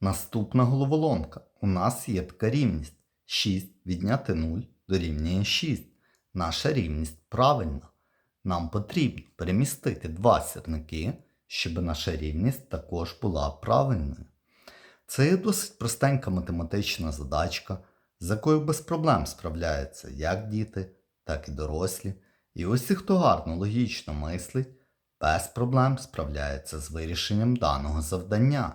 Наступна головоломка. У нас є така рівність. 6 відняти 0 дорівнює 6. Наша рівність правильна. Нам потрібно перемістити два сірники, щоб наша рівність також була правильною. Це є досить простенька математична задачка, з якою без проблем справляються як діти, так і дорослі. І усі, хто гарно логічно мислить, без проблем справляється з вирішенням даного завдання.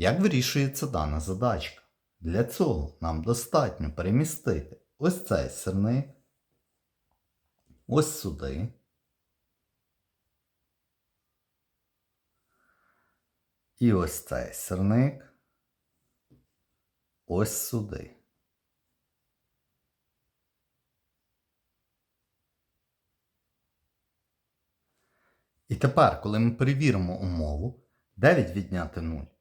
Як вирішується дана задачка? Для цього нам достатньо перемістити ось цей сирник, ось сюди. І ось цей сирник ось сюди. І тепер, коли ми перевіримо умову, 9 відняти 0